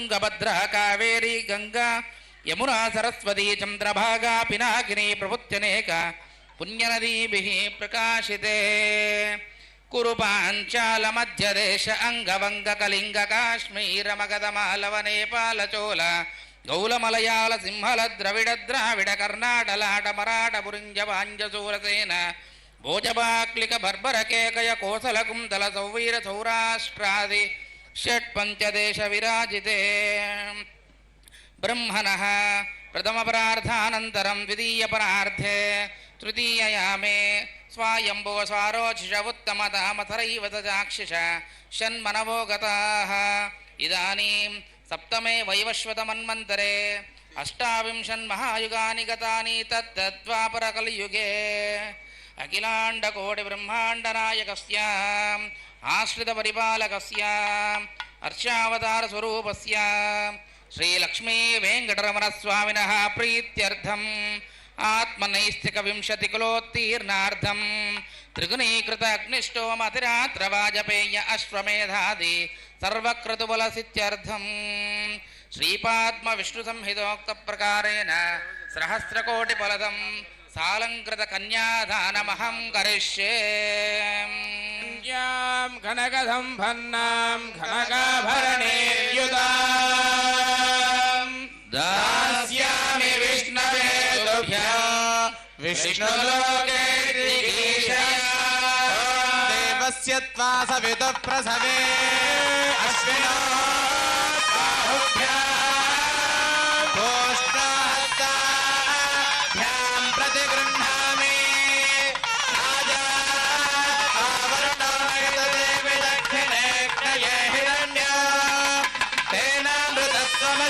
తుంగభద్ర కావేరీ గంగా యమునా సరస్వతీ చంద్రభాగా పినాకిని ప్రభుత్యనేక పుణ్యనదీభిः ప్రకాశితే. కురు పాంచాల మధ్యదేశ అంగవంగ కళింగ కాశ్మీర మగధ మాలవ నేపాల చోళ గౌల మలయాళ సింహల ద్రవిడ ద్రావిడ కర్ణాటలాట మరాఠ పురింజ వాంజ సూరసేన భోజపాక్లిక బర్బర కేకయ కోసల కుందల సౌవీర సౌరాష్ట్రాది षट्पञ्चदेशविराजिते ब्रह्मणः प्रथमपरार्थानन्तरं द्वितीयपरार्थे तृतीययामे स्वायम्भो स्वारोचिष उत्तमतामथरैव चाक्षिष षण्मनवो गताः इदानीं सप्तमे वैवस्वतमन्वन्तरे अष्टाविंशन्महायुगानि गतानि तत्तद्वापरकलियुगे अखिलाण्डकोटिब्रह्माण्डनायकस्य आश्रितपरिपालकस्य अर्शावतारस्वरूपस्य श्रीलक्ष्मीवेङ्कटरमणस्वामिनः प्रीत्यर्थम् आत्मनैस्तिकविंशतिकुलोत्तीर्णार्थम् त्रिगुणीकृत अग्निष्टोमतिरात्रवाजपेय अश्वमेधादि सर्वक्रतुबलसित्यर्थम् श्रीपाद्मविष्णुसंहितोक्तप्रकारेण सहस्रकोटिफलदम् సాలంకృత కన్యాదానమహం కరిష్యే. ్యాం ఘనకసంపన్నాం ఘనకాభరణేర్యుతాం దాస్యామి విష్ణవే తుభ్యం. విష్ణులోకే దేవస్య త్వా సవిత ప్రసవే అశ్వినో బాహుభ్యాం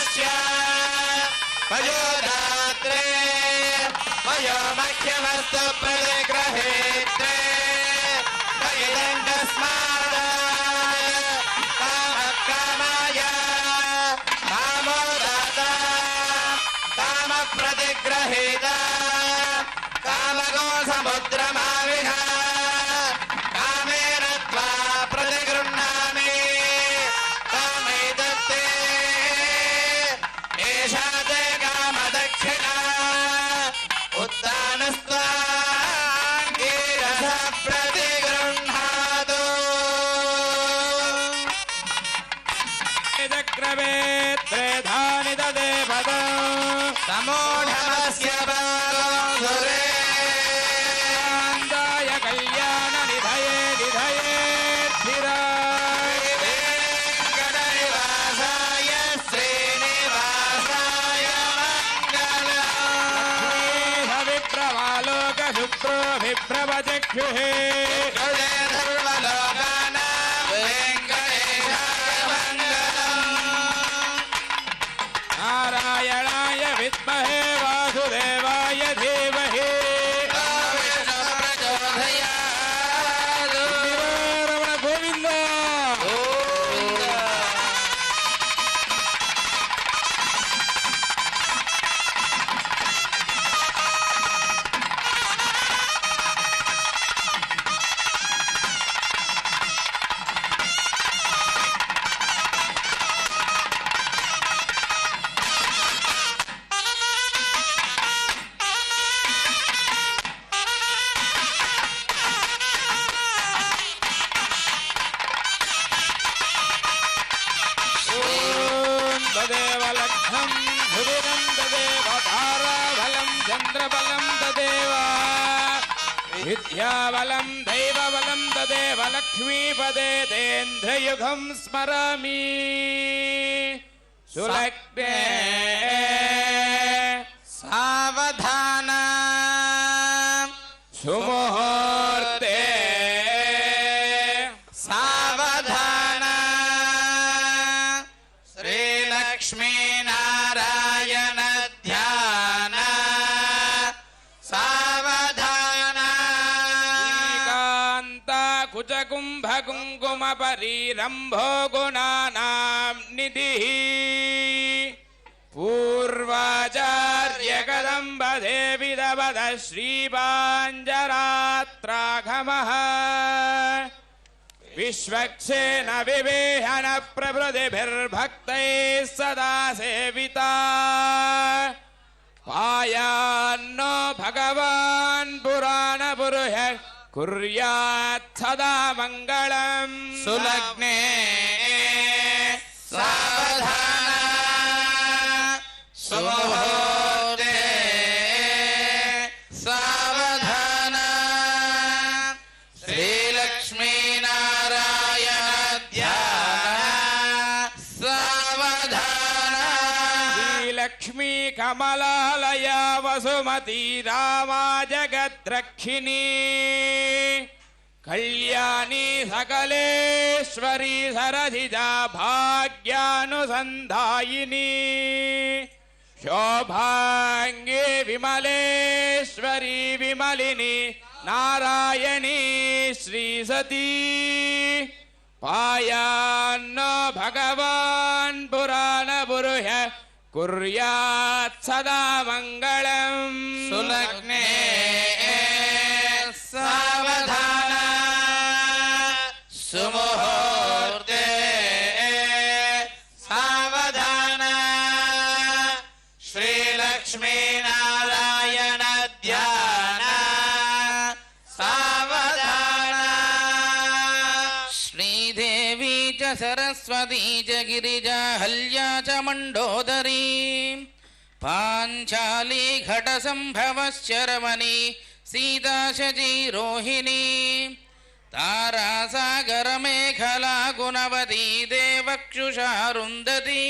తేనామృతత్వమస్య వయోదాత్రే వయో తదేవ లగ్నం ధురిరం తదేవ తారాబలం చంద్రబలం తదేవ విద్యాబలం దైవబలం తదేవ లక్ష్మీపదే తేంద్రయుగం స్మరామి సులగ్నే परीरम्भो गुणानाम् निधिः। पूर्वाचार्य श्रीपाञ्जरात्राघमः। वि विवेहन प्रभृतिभिर्भक्तैः सदा सेविता। पायान्नो भगवान् पुराणपुरुष कुर्यात् सदा मङ्गलम् सुलग्ने वसुमती रामा जगद्रक्षिणी कल्याणी सकलेश्वरी सरसिजा भाग्यानुसन्धायिनी। शोभाङ्गे विमलेश्वरी विमलिनी नारायणी श्रीसती। पायान्न भगवान् पुराणपुरुष कुर्यात् सदा मङ्गलम् सुलग्ने सरस्वती च गिरिजा हल्या च मण्डोदरी पाञ्चाली घटसम्भवश्चरमणि सीता शची रोहिणी तारासागरमेखला गुणवती देवक्षुषारुन्धती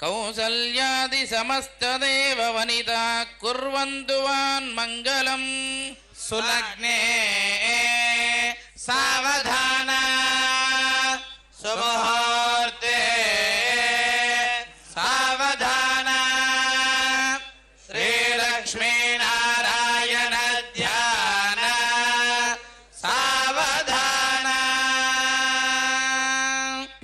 कौसल्यादिसमस्तदेववनिता कुर्वन्तु वान्मङ्गलम् सुलग्ने सावधान सुमुहूर्ते सावधाना। श्री ध्यान सावधाना।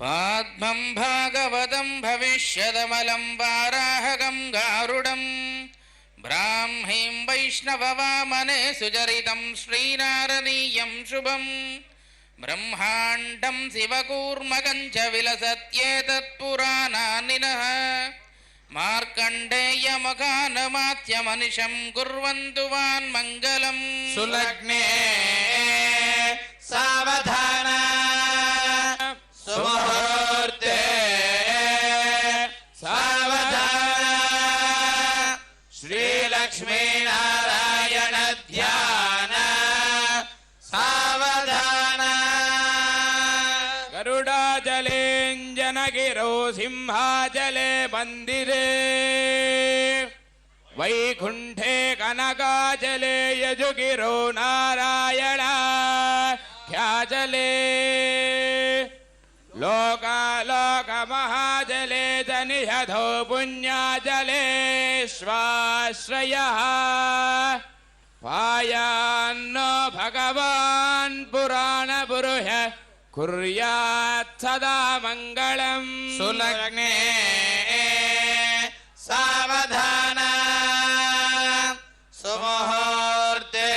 पद्मम् भागवतम् भविष्यदमलम् वाराह गारुडम् ब्राह्मीं वैष्णववामने सुचरितम् श्रीनारनीयम् शुभम्। బ్రహ్మాండం శివకూర్మగంచ విలసత్యేతత్పురాణానినః మార్కండేయమఘానమాత్యమనిషం కుర్వంతు వాన్ మంగళం. సులగ్నే సావధాన సుముహూర్తే సావధాన శ్రీలక్ష్మీ गरुडाजलेञ्जनगिरौ सिंहाचले मन्दिरे वैकुण्ठे कनकाचले यजुगिरो नारायण ख्याचले लोकालोकमहाजले च निषधो पुण्याजले स्वाश्रयः। पायान्न भगवान् पुराणपुरुष कुर्यात् सदा मङ्गलम् सुलग्ने सावधान सुमुहूर्ते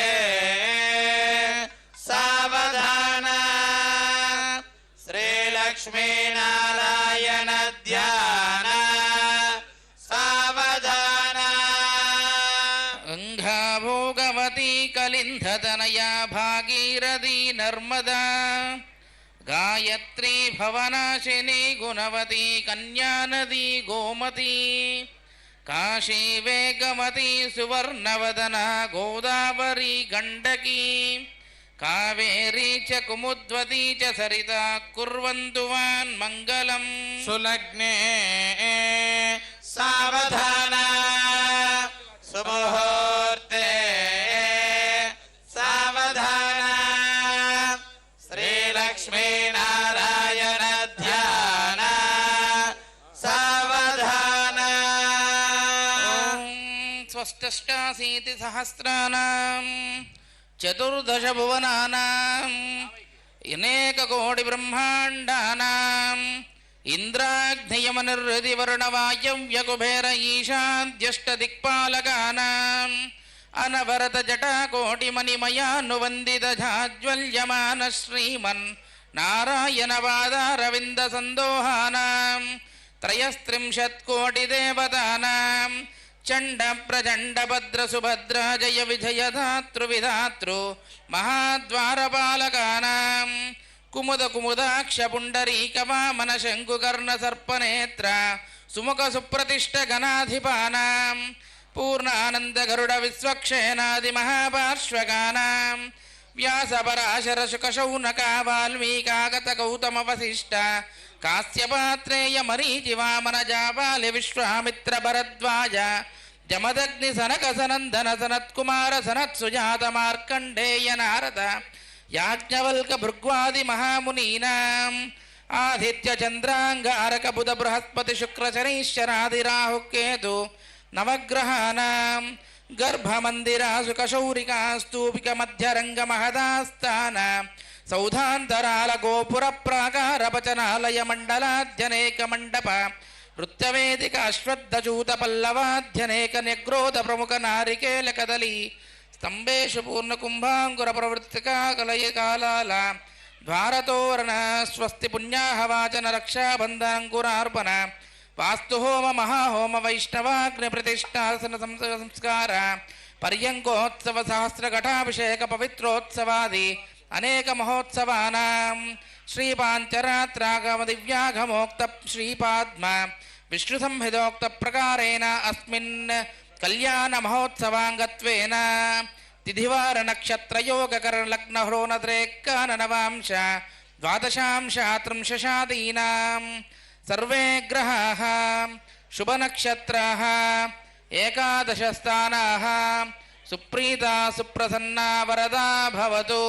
सावधान श्रीलक्ष्मीनारायण ध्यान सावधान गङ्गाभोगवती कलिन्धतनया भागीरथी नर्मदा గాయత్రీ భవనాశిని గుణవతి కన్యానది గోమతి కాశీ వేగమతి సువర్ణవదన గోదావరి గండకీ కావేరీ చ కుముద్వతీ చ సరిత కుర్వంతు వాన్ మంగళం. సులగ్నే సావధాన. సుమహో अष्टाशीतिसहस्राणाम् चतुर्दशभुवनानाम् अनेककोटिब्रह्माण्डानाम् इन्द्राग्नियमनिर्हृदि वर्णवायव्यकुबेर ईशाद्यष्टदिक्पालकानाम् अनवरतजटाकोटिमणिमयानुवन्दितजाज्वल्यमानः श्रीमन् नारायणवादारविन्दसन्दोहानाम् त्रयस्त्रिंशत्कोटिदेवतानाम् చండ ప్రచండ భద్ర సుభద్ర జయ విజయ ధాతృ విధాతృ మహాద్వారపాలకానాం కుముద కుముదాక్ష పుండరీక వామన శంకుకర్ణ సర్పనేత్ర సుముఖ సుప్రతిష్ట గణాధిపానాం పూర్ణానంద గరుడ విశ్వక్షేణాది మహాపార్శ్వగానాం వ్యాసపరాశర శుకశౌనక వాల్మీకాగత గౌతమ వశిష్ట కాశ్యపాత్రేయ మరీచి వామన జాబాలి విశ్వామిత్ర భరద్వాజ జమదగ్ని సనక సనందన సనత్కుమార సనత్సుజాత మార్కండేయ నారద యాజ్ఞవల్క భృగ్వాది మహామునీనాం ఆదిత్య చంద్రాంగారక బుధ బృహస్పతి శుక్ర శనీశ్వరాది రాహుకేతు కేతు నవగ్రహానాం గర్భమందిరాసు కశౌరికా స్తూపిక మధ్యరంగ మహదాస్థాన సౌధాంతరాల గోపుర ప్రాకార పచనాలయ మండలాధ్యనేక మండప నృత్యవేదిక అశ్వద్ధజూత పల్లవాధ్యనేక నిగ్రోధ ప్రముఖ నారికేల కదలి స్తంభేషు పూర్ణ కుంభాంకుర ప్రవృత్తికా కలయ కాలాల ద్వారతోరణ స్వస్తి పుణ్యాహవాచన రక్షాబంధాంకురార్పణ వాస్తుహోమ మహాహోమ వైష్ణవాగ్ని ప్రతిష్టాసన సంస్కార పర్యంకోత్సవ సహస్ర ఘటాభిషేక పవిత్రోత్సవాది అనేక మహోత్సవానాం శ్రీపాంచరాత్రాగమ దివ్యాఘమోక్త శ్రీపాద్మ విష్ణు సంహితోక్త ప్రకారేణ అస్మిన్ కళ్యాణ మహోత్సవాంగత్వేన తిథివార నక్షత్రయోగకర లగ్న హ్రోనద్రేక్కాన నవాంశ ద్వాదశాంశ త్రింశశాదీనాం సర్వే గ్రహాः శుభనక్షత్రాः ఏకాదశస్థానాः సుప్రీతా సుప్రసన్నా వరదా భవతు.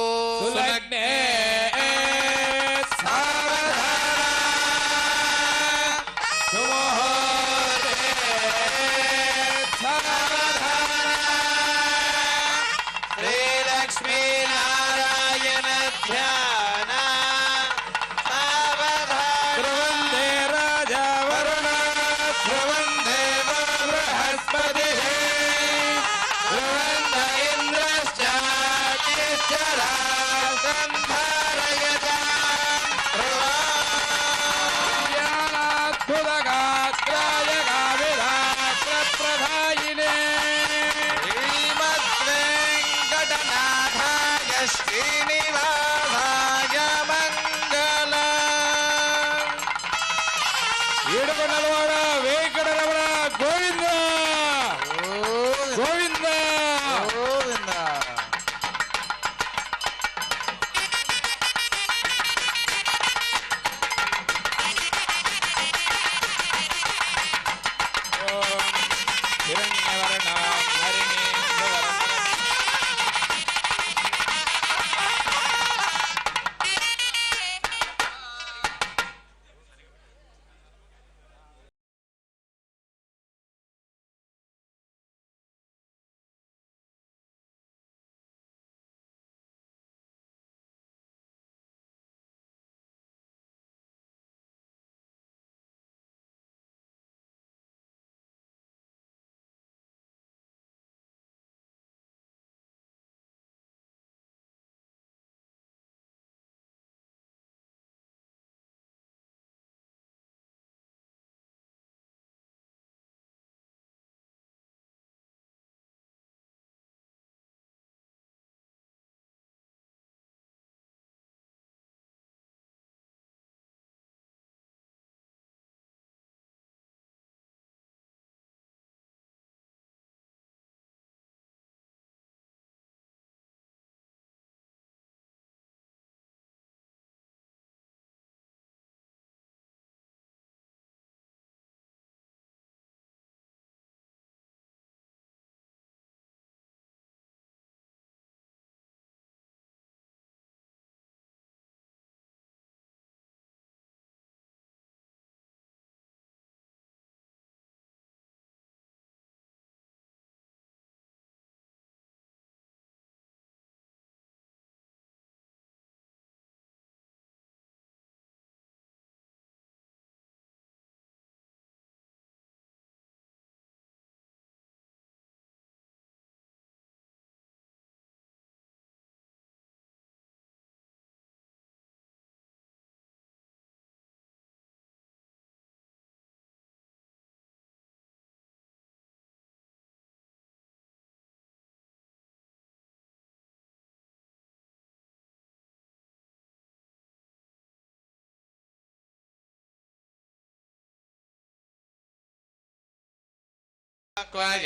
क्वज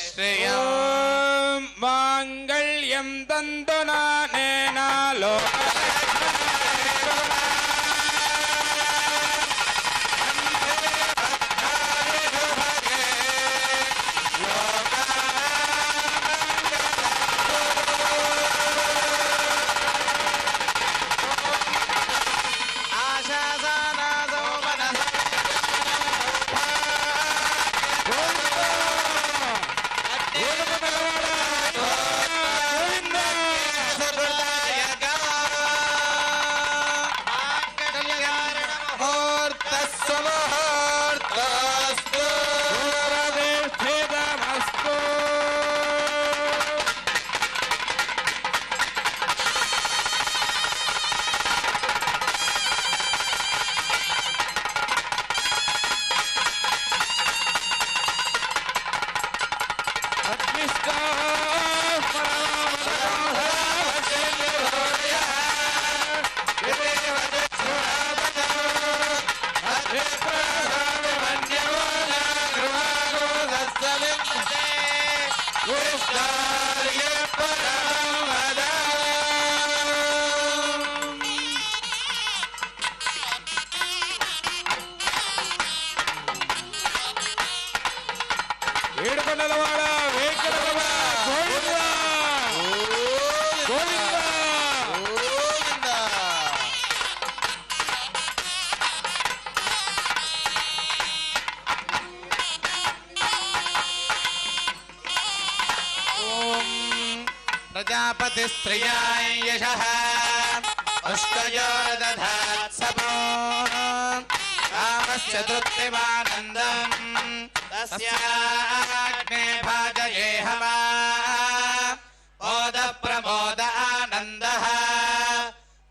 श्रियो माङ्गल्यं दन्तनानेन ఏడుకొండలవాడ వేంకటరమణ గోవింద. గోవింద. ప్రజాపతిస్త్రియాయ యశః. పుష్కయోరదధాత్సపో కామస్య తృప్తిమానందం तस्याग्ने ह वा ओद प्रमोद आनन्दः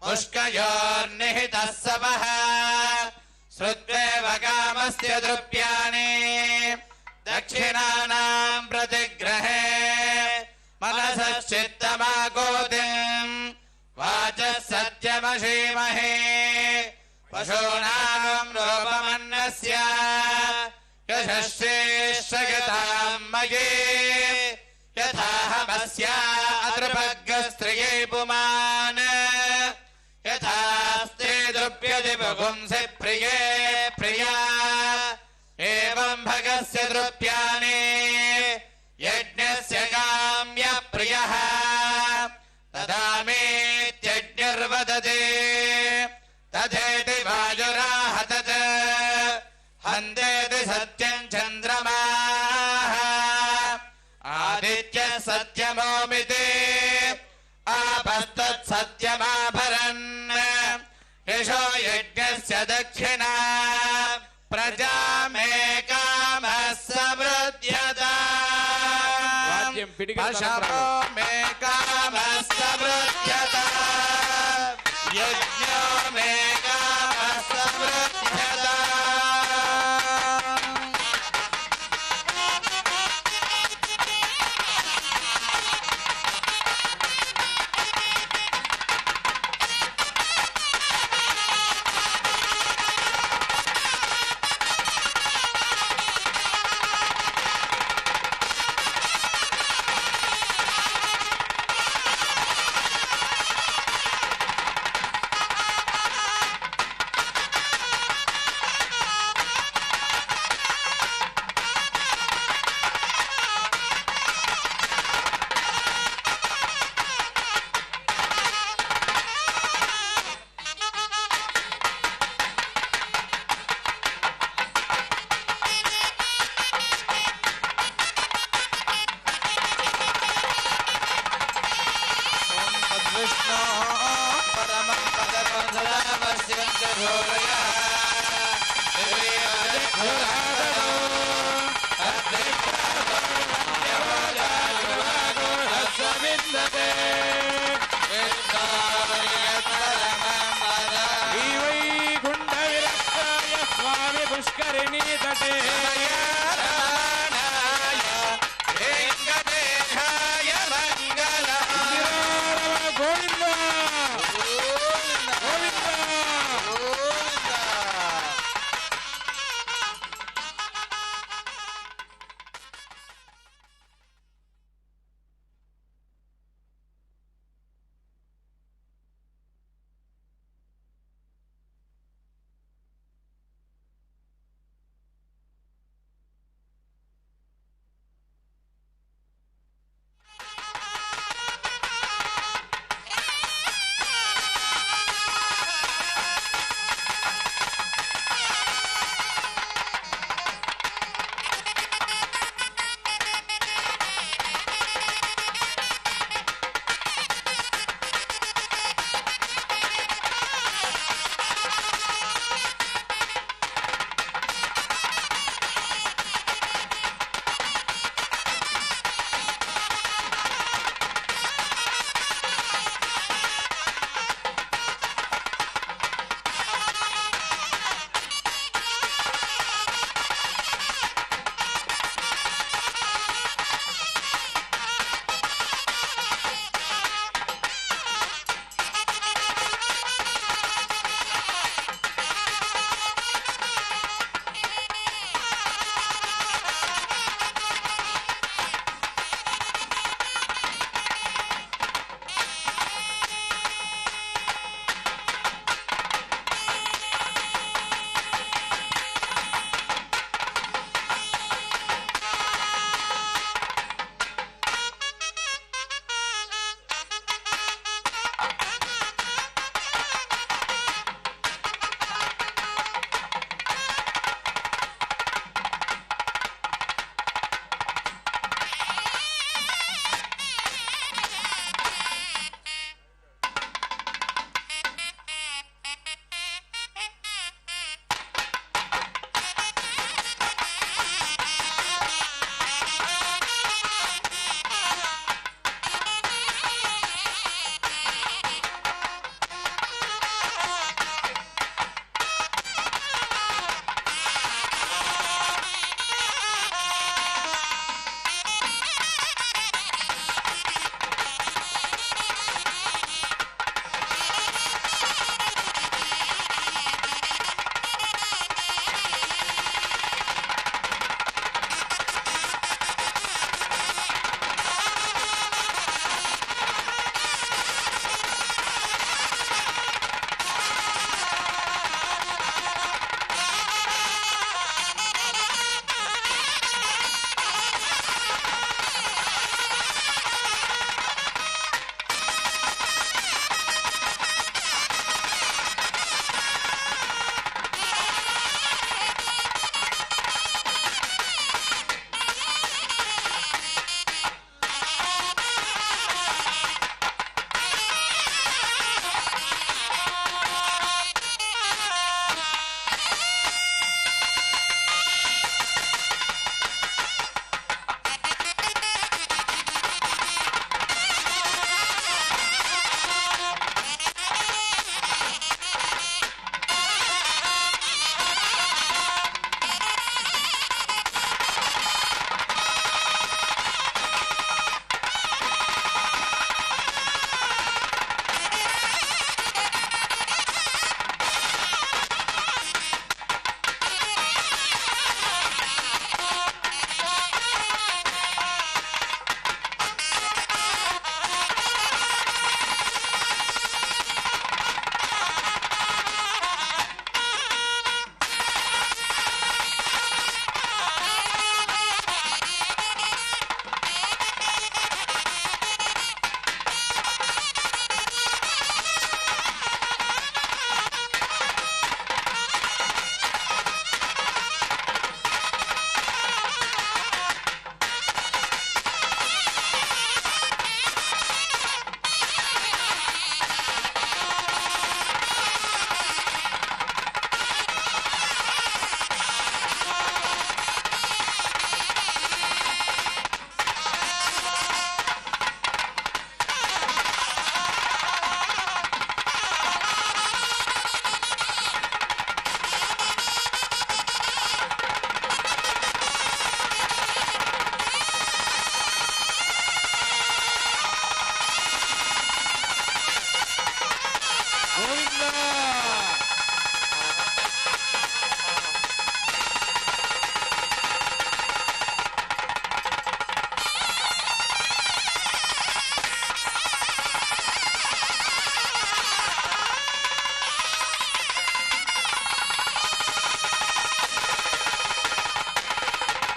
पुष्कयोर्निहितः सवः। श्रुत्वेव कामस्य द्रुप्याणि दक्षिणानाम् प्रतिग्रहे। मम वाचः सत्यमशीमहे। पशूनाम् रूपमन्नस्य। यशस्येष्टगताम् मये यथाहमस्या अतृपग्रस्त्रिये पुमान्। यथास्ते द्रव्यति पुंसि प्रिये प्रिया। एवं भगस्य द्रव्याणि यज्ञस्य काम्य प्रियः। तदा मेत्यज्ञर्वदते तथेति आभर्तत् आपस्तत्सत्यमाभरन् यशो यज्ञस्य दक्षिणा। प्रजामेकामः समृद्यता